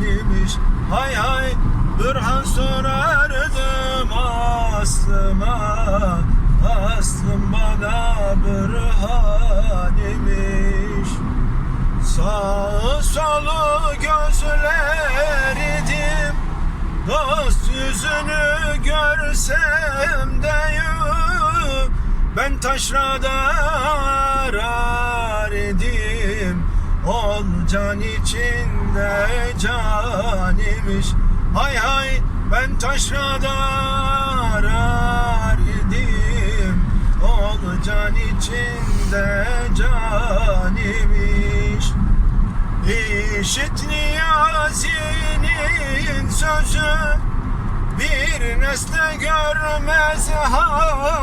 imiş Hay hay Bürhan sorardım aslıma. Aslım bana Bürhan imiş Sağı solu gözlerdim Dost yüzünü görsem de Ben taşrada Ol can içinde can imiş. Hay hay ben taşrada arar idim. Can içinde can imiş. İşit Niyazi'nin sözü Bir nesne görmez hak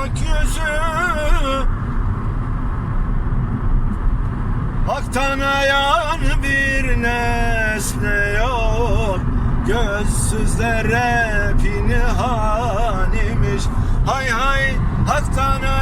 Hak'tan ayan bir nesne yok. Gözsüzlere pinhan imiş Hay hay Hak'tan ayan